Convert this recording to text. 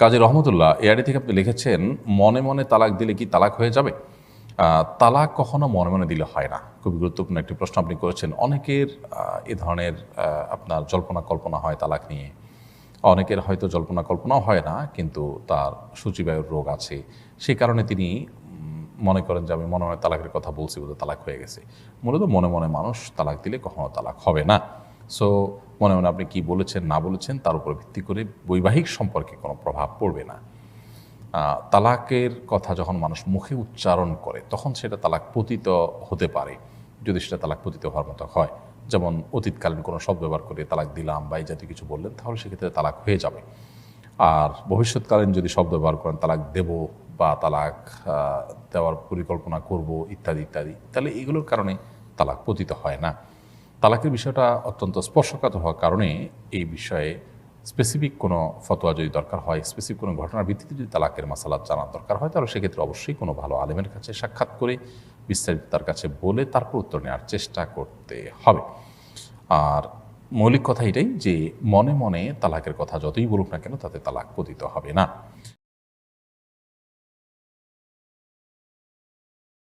কাজী রহমতুল্লাহ এআডি থেকে আপনি লিখেছেন, মনে মনে তালাক দিলে কি তালাক হয়ে যাবে? তালাক কখনো মনে মনে দিলে হয় না। খুবই গুরুত্বপূর্ণ একটি প্রশ্ন আপনি করেছেন। অনেকের এ ধরনের আপনার জল্পনা কল্পনা হয় তালাক নিয়ে। অনেকের হয়তো জল্পনা কল্পনাও হয় না, কিন্তু তার সূচিবায়ুর রোগ আছে। সে কারণে তিনি মনে করেন যে, আমি মনে মনে তালাকের কথা বলছি বলে তালাক হয়ে গেছে। মূলত মনে মনে মানুষ তালাক দিলে কখনো তালাক হবে না। সো মনে মনে আপনি কি বলেছেন, না বলেছেন, তার উপর ভিত্তি করে বৈবাহিক সম্পর্কে কোনো প্রভাব পড়বে না। তালাকের কথা যখন মানুষ মুখে উচ্চারণ করে, তখন সেটা তালাক পতিত হতে পারে। যদি সেটা তালাক পতিত হওয়ার মতো হয়, যেমন অতীতকালীন কোনো শব্দ ব্যবহার করে তালাক দিলাম বা এই জাতীয় কিছু বললেন, তাহলে সেক্ষেত্রে তালাক হয়ে যাবে। আর ভবিষ্যৎকালীন যদি শব্দ ব্যবহার করেন, তালাক দেব বা তালাক দেওয়ার পরিকল্পনা করব, ইত্যাদি ইত্যাদি, তাহলে এগুলোর কারণে তালাক পতিত হয় না। তালাকের বিষয়টা অত্যন্ত স্পর্শকাতর হওয়ার কারণে এই বিষয়ে স্পেসিফিক কোনো ফতোয়া যদি দরকার হয় স্পেসিফিক কোনো ঘটনার ভিত্তিতে যদি তালাকের মাসালাত জানার দরকার হয়, তাহলে সেক্ষেত্রে অবশ্যই কোনো ভালো আলেমের কাছে সাক্ষাৎ করে বিস্তারিত তার কাছে বলে তারপর উত্তর নেওয়ার চেষ্টা করতে হবে। আর মৌলিক কথা এটাই যে মনে মনে তালাকের কথা যতই বলুক না কেন তাতে তালাক পতিত হবে না।